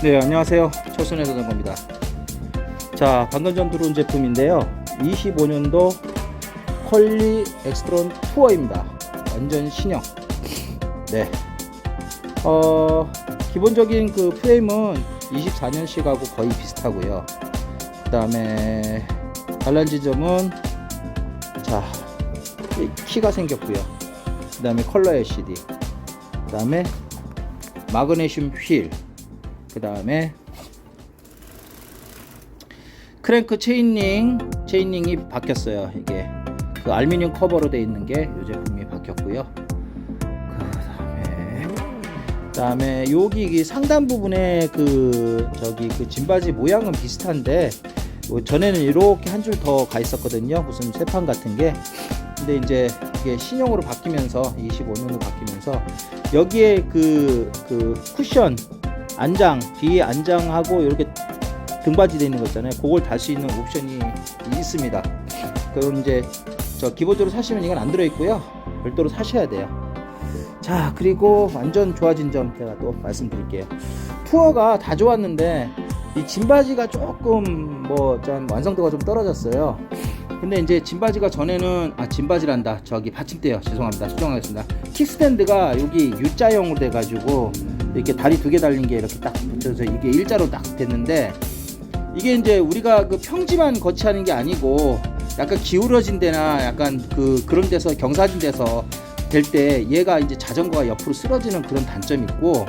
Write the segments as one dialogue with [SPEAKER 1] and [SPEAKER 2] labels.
[SPEAKER 1] 네, 안녕하세요. 철순의 자전거입니다. 자, 방금 전 들어온 제품인데요. 25년도 컬리 엑스트론 투어입니다. 완전 신형. 네. 어, 기본적인 그 프레임은 24년식하고 거의 비슷하고요. 그 다음에 달란 지 점은 자, 이 키가 생겼고요. 그 다음에 컬러 LCD. 그 다음에 마그네슘 휠. 그 다음에 크랭크 체인링 체인링이 바뀌었어요. 이게 그 알루미늄 커버로 되어 있는 게 이 제품이 바뀌었고요. 그 다음에 그 다음에 여기 이 상단 부분에 그 저기 그 짐바지 모양은 비슷한데 요 전에는 이렇게 한 줄 더 가 있었거든요. 무슨 세판 같은 게. 근데 이제 이게 신형으로 바뀌면서 25년으로 바뀌면서 여기에 그, 그 쿠션 안장 뒤에 안장하고 이렇게 등받이 되어 있는 거 있잖아요. 그걸 달 수 있는 옵션이 있습니다. 그럼 이제 저 기본적으로 사시면 이건 안 들어 있고요. 별도로 사셔야 돼요. 자 그리고 완전 좋아진 점 제가 또 말씀드릴게요. 투어가 다 좋았는데 이 짐바지가 조금 뭐좀 완성도가 좀 떨어졌어요 근데 이제 짐바지가 전에는 아 짐바지란다. 저기 받침대요. 죄송합니다. 수정하겠습니다. 킥스탠드가 여기 U자형으로 돼 가지고 이렇게 다리 두 개 달린 게 이렇게 딱 붙어서 이게 일자로 딱 됐는데 이게 이제 우리가 그 평지만 거치하는 게 아니고 약간 기울어진 데나 약간 그 그런 데서 경사진 데서 될 때 얘가 이제 자전거가 옆으로 쓰러지는 그런 단점이 있고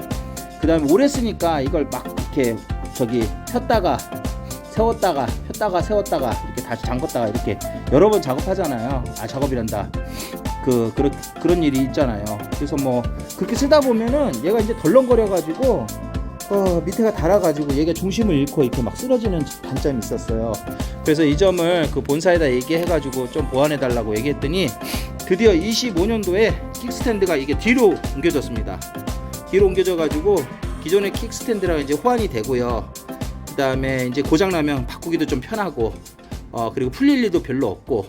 [SPEAKER 1] 그 다음에 오래 쓰니까 이걸 막 이렇게 저기 폈다가 세웠다가 폈다가 세웠다가 다시 잠궜다가 이렇게 여러 번 작업하잖아요. 아 작업이란다. 그 그런 그런 일이 있잖아요. 그래서 뭐 그렇게 쓰다 보면은 얘가 이제 덜렁거려 가지고 어 밑에가 달아가지고 얘가 중심을 잃고 이렇게 막 쓰러지는 단점이 있었어요. 그래서 이 점을 그 본사에다 얘기해가지고 좀 보완해 달라고 얘기했더니 드디어 25년도에 킥스탠드가 이게 뒤로 옮겨졌습니다. 뒤로 옮겨져 가지고 기존의 킥스탠드랑 이제 호환이 되고요. 그 다음에 이제 고장나면 바꾸기도 좀 편하고 어 그리고 풀릴 일도 별로 없고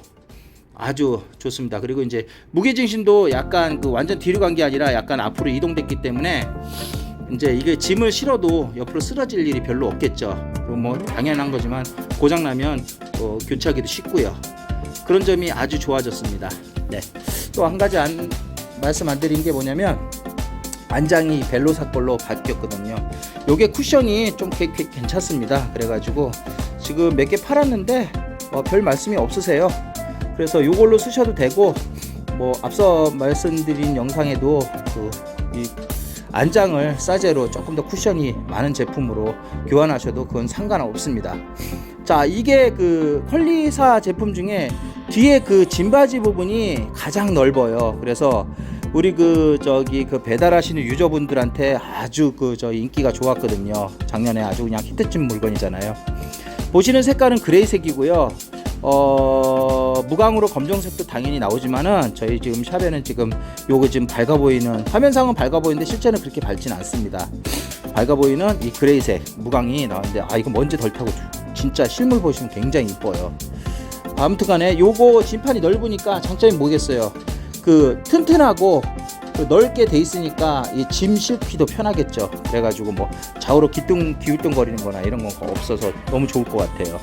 [SPEAKER 1] 아주 좋습니다. 그리고 이제 무게중심도 약간 그 완전 뒤로 간 게 아니라 약간 앞으로 이동됐기 때문에 이제 이게 짐을 실어도 옆으로 쓰러질 일이 별로 없겠죠. 뭐 당연한 거지만 고장 나면 어, 교체하기도 쉽고요. 그런 점이 아주 좋아졌습니다. 네. 또 한 가지 안, 말씀 안 드린 게 뭐냐면 안장이 벨로사 걸로 바뀌었거든요. 요게 쿠션이 좀 괜찮습니다. 그래가지고 지금 몇 개 팔았는데 어, 별 말씀이 없으세요. 그래서 요걸로 쓰셔도 되고 뭐 앞서 말씀드린 영상에도 그이 안장을 싸제로 조금 더 쿠션이 많은 제품으로 교환하셔도 그건 상관없습니다. 자 이게 그 컬리사 제품 중에 뒤에 그 짐바지 부분이 가장 넓어요. 그래서 우리 그 저기 그 배달하시는 유저분들한테 아주 그 저 인기가 좋았거든요. 작년에 아주 그냥 히트친 물건이잖아요. 보시는 색깔은 그레이색이고요. 어 무광으로 검정색도 당연히 나오지만은 저희 지금 샵에는 지금 요거 지금 밝아 보이는 화면상은 밝아 보이는데 실제는 그렇게 밝진 않습니다. 밝아 보이는 이 그레이색 무광이 나왔는데 아 이거 먼지 덜 타고 진짜 실물 보시면 굉장히 이뻐요. 아무튼간에 요거 진판이 넓으니까 장점이 뭐겠어요? 그 튼튼하고 그 넓게 돼 있으니까 이 짐 싣기도 편하겠죠. 그래가지고 뭐 좌우로 기뚱 기울뚱거리는 거나 이런 거 없어서 너무 좋을 것 같아요.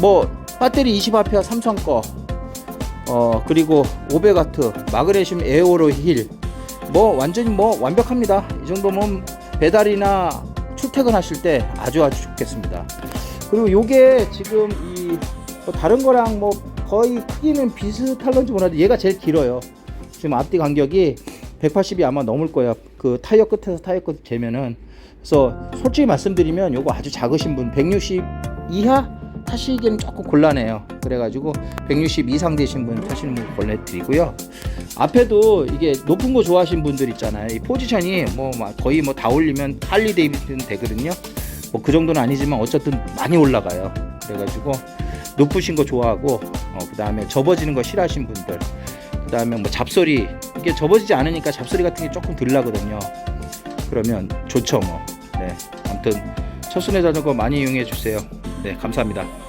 [SPEAKER 1] 뭐 배터리 20A 삼성 거, 어 그리고 오베가트, 마그네슘 에어로 힐, 뭐 완전히 뭐 완벽합니다. 이 정도면 배달이나 출퇴근하실 때 아주 아주 좋겠습니다. 그리고 요게 지금 이 뭐 다른 거랑 뭐 거의 크기는 비슷할런지 몰라도 얘가 제일 길어요. 지금 앞뒤 간격이 180이 아마 넘을 거야. 그 타이어 끝에서 타이어 끝 재면은 그래서 솔직히 말씀드리면 요거 아주 작으신 분 160 이하 타시기에는 조금 곤란해요. 그래가지고 160 이상 되신 분 타시는 분 권해드리고요. 앞에도 이게 높은 거 좋아하시는 분들 있잖아요. 이 포지션이 뭐막 거의 뭐 다 올리면 할리 데이비슨 되거든요. 뭐 그 정도는 아니지만 어쨌든 많이 올라가요. 그래가지고 높으신 거 좋아하고 어, 그 다음에 접어지는 거 싫어하시는 분들 그 다음에 뭐 잡소리 이게 접어지지 않으니까 잡소리 같은 게 조금 덜 나거든요. 그러면 좋죠 뭐 네. 아무튼 첫순회 자전거 많이 이용해 주세요. 네 감사합니다